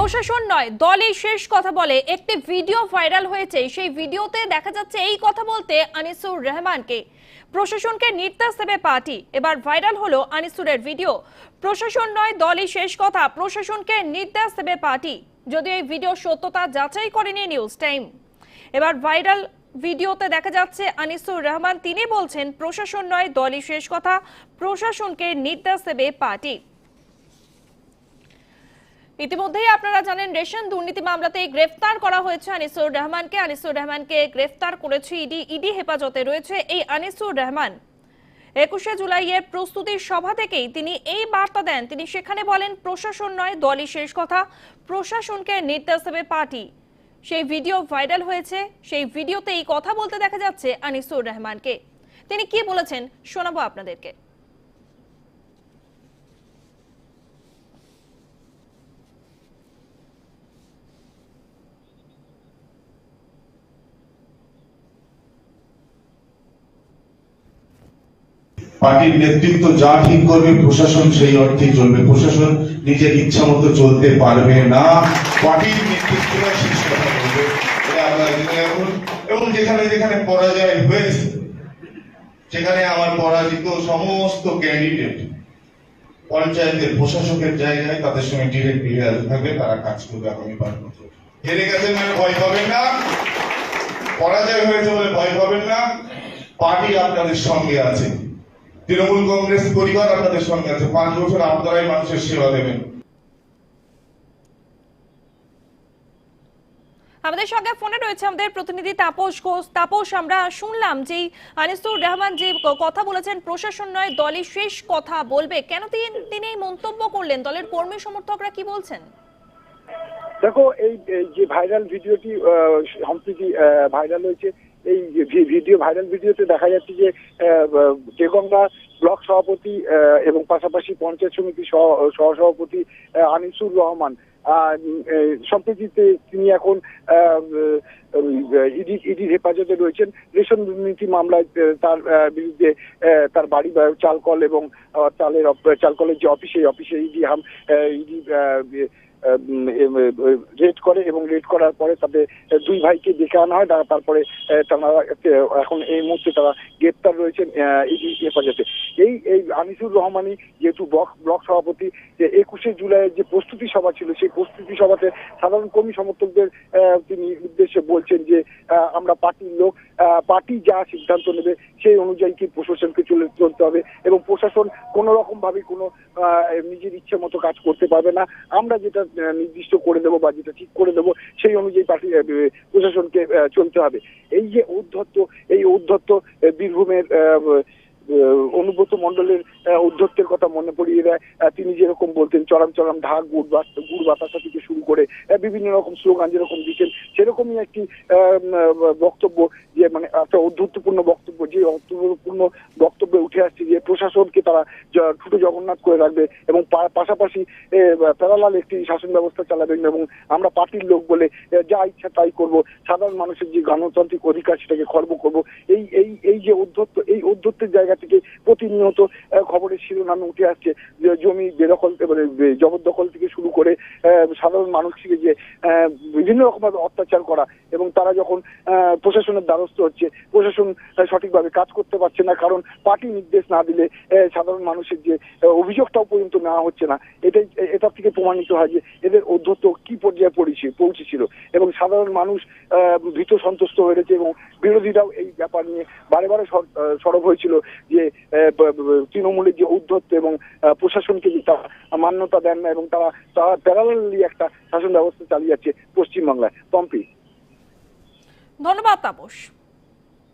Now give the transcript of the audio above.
প্রশাসন নয়, দলই শেষ কথা বলে। একটি ভিডিও ভাইরাল হয়েছে। সেই ভিডিওতে দেখা যাচ্ছে এই কথা বলতে আনিসুর রহমানকে। প্রশাসনকে নির্দেশ দেবে পার্টি। এবার ভাইরাল হলো আনিসুরের ভিডিও। প্রশাসন নয়, দলই শেষ কথা। প্রশাসনকে নির্দেশ দেবে পার্টি। যদিও এই ভিডিও সত্যতা যাচাই করেনি নিউজ টাইম। এবার ভাইরাল ভিডিওতে দেখা যাচ্ছে আনিসুর রহমান। তিনি বলছেন, প্রশাসন নয়, দলই শেষ কথা। প্রশাসনকে নির্দেশ দেবে পার্টি। ইতিমধ্যেই আপনারা জানেন, রেশন দুর্নীতি মামলাতে গ্রেফতার করা হয়েছে আনিসুর রহমানকে। আনিসুর রহমানকে গ্রেফতার করেছে ইডি ইডি হেফাজতে রয়েছে এই আনিসুর রহমান। একুশে জুলাইয়ের প্রস্তুতির সভা থেকেই তিনি এই বার্তা দেন। তিনি সেখানে বলেন, প্রশাসন নয়, দলই শেষ কথা। প্রশাসনকে নির্দেশ দেবে পার্টি। সেই ভিডিও ভাইরাল হয়েছে। সেই ভিডিওতে এই কথা বলতে দেখা যাচ্ছে আনিসুর রহমানকে। তিনি কি বলেছেন শোনাবো আপনাদেরকে। পার্টির নেতৃত্ব যা ঠিক করবে, প্রশাসন সেই অর্থেই চলবে। প্রশাসন নিজের ইচ্ছা মতো চলতে পারবে না। পার্টির নেতৃত্বরা শেষ কথা বলবে। এবং যেখানে যেখানে পরাজয় হয়েছে, সেখানে আমার পরাজিত সমস্ত ক্যান্ডিডেট পঞ্চায়েতের প্রশাসকের জায়গায় তাদের সঙ্গে ডিরেক্ট ক্লিয়ার থাকবে, তারা কাজ করবে আগামী পাঁচ বছর। হেরে গেছেন মানে ভয় পাবেন না। পরাজয় হয়েছে বলে ভয় পাবেন না। পার্টি আপনাদের সঙ্গে আছে। তৃণমূল কংগ্রেস পরিবার আপনাদের সঙ্গে আছে। পাঁচ বছর আপনারাই মানুষের সেবা দেবেন। আমাদের সঙ্গে ফোনে রয়েছে আমাদের প্রতিনিধি তাপস ঘোষ। তাপস আমরা শুনলাম যে আনিসুর রহমান যে কথা বলেছেন প্রশাসন নয় দলই শেষ কথা বলবে। কেন তিনি তিনি এই মন্তব্য করলেন? দলের কর্মী সমর্থকরা কি বলছেন? দেখো এই যে ভাইরাল ভিডিওটি আহ, সম্প্রতি ভাইরাল হয়েছে এই ভিডিও, ভাইরাল ভিডিওতে দেখা যাচ্ছে যে দেগঙ্গা ব্লক সভাপতি এবং পাশাপাশি পঞ্চায়েত সমিতি সহ- সহসভাপতি আনিসুর রহমান। সম্প্রতি তিনি এখন ইডি, ইডির হেফাজতে রয়েছেন। রেশন দুর্নীতি মামলায় তার বিরুদ্ধে তার বাড়ি চালকল এবং চালের চালকলের যে অফিস অফিসে ইডি হাম ইডি রেড করে এবং রেড করার পরে তাদের দুই ভাইকে ডেকে আনা হয়। তারা- তারপরে তারা এখন এই মুহূর্তে তারা গ্রেপ্তার রয়েছেন ইডি হেফাজতে এই এই আনিসুর রহমানই যেহেতু ব্লক ব্লক সভাপতি, যে একুশে জুলাইয়ের যে প্রস্তুতি সভা ছিল, সেই প্রস্তুতি সভাতে সাধারণ কর্মী সমর্থকদের তিনি উদ্দেশ্যে বলছেন যে আমরা পার্টির লোক পার্টি যা সিদ্ধান্ত নেবে সেই অনুযায়ী কি প্রশাসনকে চলে চলতে হবে এবং প্রশাসন কোনো রকম ভাবে কোনো নিজের ইচ্ছে মতো কাজ করতে পারবে না। আমরা যেটা নির্দিষ্ট করে দেবো বা যেটা ঠিক করে দেবো সেই অনুযায়ী পার্টি প্রশাসনকে চলতে হবে। এই যে ঔদ্ধত্য, এই ঔদ্ধত্য বীরভূমের অনুব্রত মন্ডলের ঔদ্ধত্যের কথা মনে পড়িয়ে দেয়। তিনি যেরকম বলতেন, চরম চরম ঢাক, গুড় গুড় বাতাসা থেকে শুরু করে বিভিন্ন রকম স্লোগান যেরকম দিতেন, সেরকমই একটি বক্তব্য যে মানে একটা ঔদ্ধত্যপূর্ণ বক্তব্য, যে অর্থপূর্ণ বক্তব্যে উঠে আসছে যে, প্রশাসনকে তারা ছোট জগন্নাথ করে রাখবে এবং পাশাপাশি প্যারালাল একটি শাসন ব্যবস্থা চালাবেন এবং আমরা পার্টির লোক বলে যা ইচ্ছা তাই করব, সাধারণ মানুষের যে গণতান্ত্রিক অধিকার সেটাকে খর্ব করব। এই এই এই যে অধ্যত্ত, এই অধ্যত্বের জায়গা থেকে প্রতিনিয়ত খবরের শিরোনামে উঠে আসছে যে জমি বেদখল মানে জবরদখল থেকে শুরু করে সাধারণ মানুষকে যে বিভিন্ন রকম ভাবে অত্যাচার করা এবং তারা যখন প্রশাসনের দ্বারস্থ হচ্ছে, প্রশাসন সঠিকভাবে কাজ করতে পারছে না কারণ পার্টি নির্দেশ না দিলে সাধারণ মানুষের যে অভিযোগটাও পর্যন্ত নেওয়া হচ্ছে না। এটাই এটা থেকে প্রমাণিত হয় যে এদের অধ্যত্ত কি পর্যায়ে পড়েছে, পৌঁছেছিল এবং সাধারণ মানুষ ভীত সন্তুষ্ট হয়েছে এবং বিরোধীরাও এই ব্যাপার নিয়ে বারে বারে সরব হয়েছিল। যে তৃণমূলের যে ঔদ্ধত্য এবং প্রশাসনকে যে তারা মান্যতা দেন না এবং তারা তারা একটা শাসন ব্যবস্থা চালিয়ে যাচ্ছে পশ্চিমবাংলায়। পম্পি। ধন্যবাদ তাপস।